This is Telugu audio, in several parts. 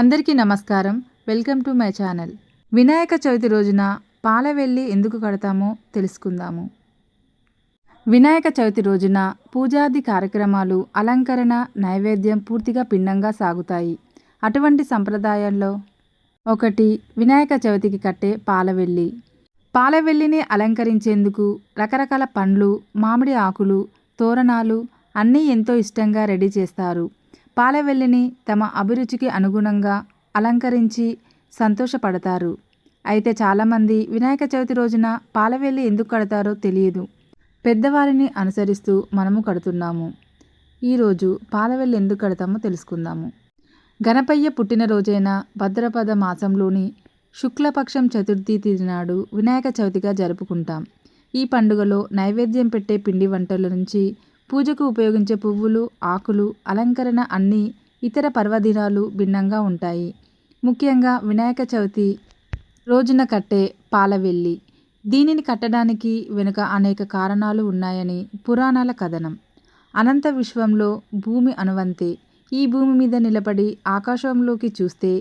అందరికీ నమస్కారం. Welcome to my channel. Vinayaka Chavithi రోజున పాల వెళ్ళి ఎందుకు కడతామో తెలుసుకుందాము. వినాయక చవితి రోజున పూజాది కార్యక్రమాలు అలంకరణ నైవేద్యం పూర్తిగా భిన్నంగా సాగుతాయి. అటువంటి సంప్రదాయాల్లో ఒకటి వినాయక చవితికి కట్టే పాలవెల్లి. పాలవెల్లిని అలంకరించేందుకు రకరకాల పండ్లు మామిడి ఆకులు తోరణాలు అన్నీ ఎంతో ఇష్టంగా రెడీ చేస్తారు. పాలవెల్లిని తమ అభిరుచికి అనుగుణంగా అలంకరించి సంతోషపడతారు. అయితే చాలామంది వినాయక చవితి రోజున పాలవెల్లి ఎందుకు కడతారో తెలియదు. పెద్దవారిని అనుసరిస్తూ మనము కడుతున్నాము. ఈరోజు పాలవెల్లి ఎందుకు కడతామో తెలుసుకుందాము. గణపయ్య పుట్టినరోజైన భద్రపద మాసంలోని శుక్లపక్షం చతుర్థి తిథి నాడు వినాయక చవితిగా జరుపుకుంటాం. ఈ పండుగలో నైవేద్యం పెట్టే పిండి వంటల నుంచి పూజకు ఉపయోగించే పువ్వులు ఆకులు అలంకరణ అన్నీ ఇతర పర్వదినాలు భిన్నంగా ఉంటాయి. ముఖ్యంగా వినాయక చవితి రోజున కట్టే పాలవెల్లి. దీనిని కట్టడానికి వెనుక అనేక కారణాలు ఉన్నాయని పురాణాల కథనం. అనంత విశ్వంలో భూమి అనువంతే. ఈ భూమి మీద నిలబడి ఆకాశంలోకి చూస్తే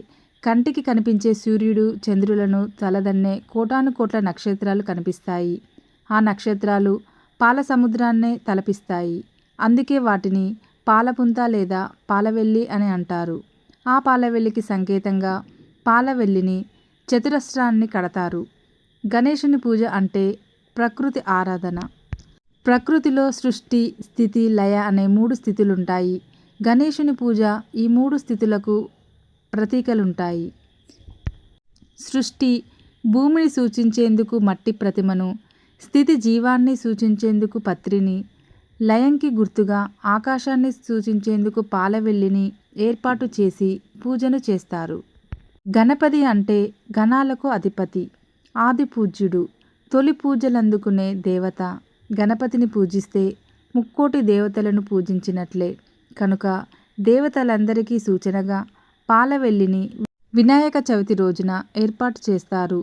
కంటికి కనిపించే సూర్యుడు చంద్రులను తలదన్నే కోటాను కోట్ల నక్షత్రాలు కనిపిస్తాయి. ఆ నక్షత్రాలు పాల సముద్రాన్నే తలపిస్తాయి. అందుకే వాటిని పాలపుంత లేదా పాలవెల్లి అని అంటారు. ఆ పాలవెల్లికి సంకేతంగా పాలవెల్లిని చతురస్రాన్ని కడతారు. గణేషుని పూజ అంటే ప్రకృతి ఆరాధన. ప్రకృతిలో సృష్టి స్థితి లయ అనే మూడు స్థితులుంటాయి. గణేషుని పూజ ఈ మూడు స్థితులకు ప్రతీకలుంటాయి. సృష్టి భూమిని సూచించేందుకు మట్టి ప్రతిమను స్థితి జీవాన్ని సూచించేందుకు పత్రిని లయంకి గుర్తుగా ఆకాశాన్ని సూచించేందుకు పాలవెల్లిని ఏర్పాటు చేసి పూజను చేస్తారు. గణపతి అంటే గణాలకు అధిపతి ఆది పూజ్యుడు తొలి పూజలందుకునే దేవత గణపతిని పూజిస్తే ముక్కోటి దేవతలను పూజించినట్లే. కనుక దేవతలందరికీ సూచనగా పాలవెల్లిని వినాయక చవితి రోజున ఏర్పాటు చేస్తారు.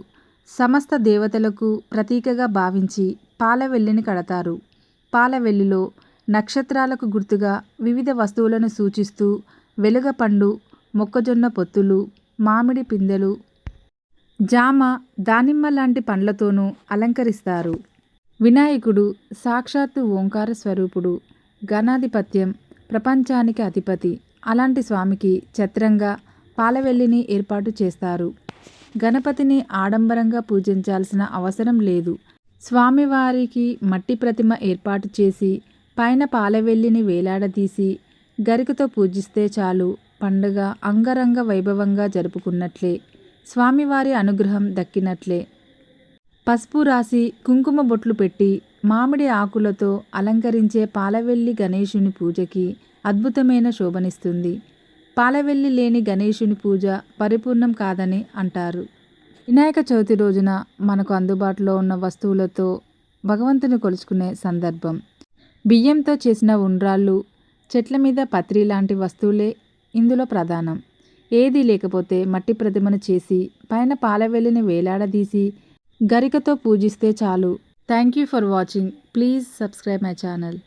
సమస్త దేవతలకు ప్రతీకగా భావించి పాలవెల్లిని కడతారు. పాలవెల్లిలో నక్షత్రాలకు గుర్తుగా వివిధ వస్తువులను సూచిస్తూ వెలుగపండు మొక్కజొన్న పొత్తులు మామిడి పిందెలు జామ దానిమ్మ లాంటి పండ్లతోనూ అలంకరిస్తారు. వినాయకుడు సాక్షాత్తు ఓంకార స్వరూపుడు గణాధిపత్యం ప్రపంచానికి అధిపతి. అలాంటి స్వామికి ఛత్రంగా పాలవెల్లిని ఏర్పాటు చేస్తారు. గణపతిని ఆడంబరంగా పూజించాల్సిన అవసరం లేదు. స్వామివారికి మట్టి ప్రతిమ ఏర్పాటు చేసి పైన పాలవెల్లిని వేలాడదీసి గరికతో పూజిస్తే చాలు పండుగ అంగరంగ వైభవంగా జరుపుకున్నట్లే. స్వామివారి అనుగ్రహం దక్కినట్లే. పసుపు రాసి కుంకుమ బొట్లు పెట్టి మామిడి ఆకులతో అలంకరించే పాలవెల్లి గణేశుని పూజకి అద్భుతమైన శోభనిస్తుంది. పాలవెల్లి లేని గణేశుని పూజ పరిపూర్ణం కాదని అంటారు. వినాయక చవితి రోజున మనకు అందుబాటులో ఉన్న వస్తువులతో భగవంతుని కొలుచుకునే సందర్భం. బియ్యంతో చేసిన ఉండ్రాళ్ళు చెట్ల మీద పత్రి లాంటి వస్తువులే ఇందులో ప్రధానం. ఏది లేకపోతే మట్టి ప్రతిమను చేసి పైన పాలవెల్లిని వేలాడదీసి గరికతో పూజిస్తే చాలు. Thank you for watching. Please subscribe my channel.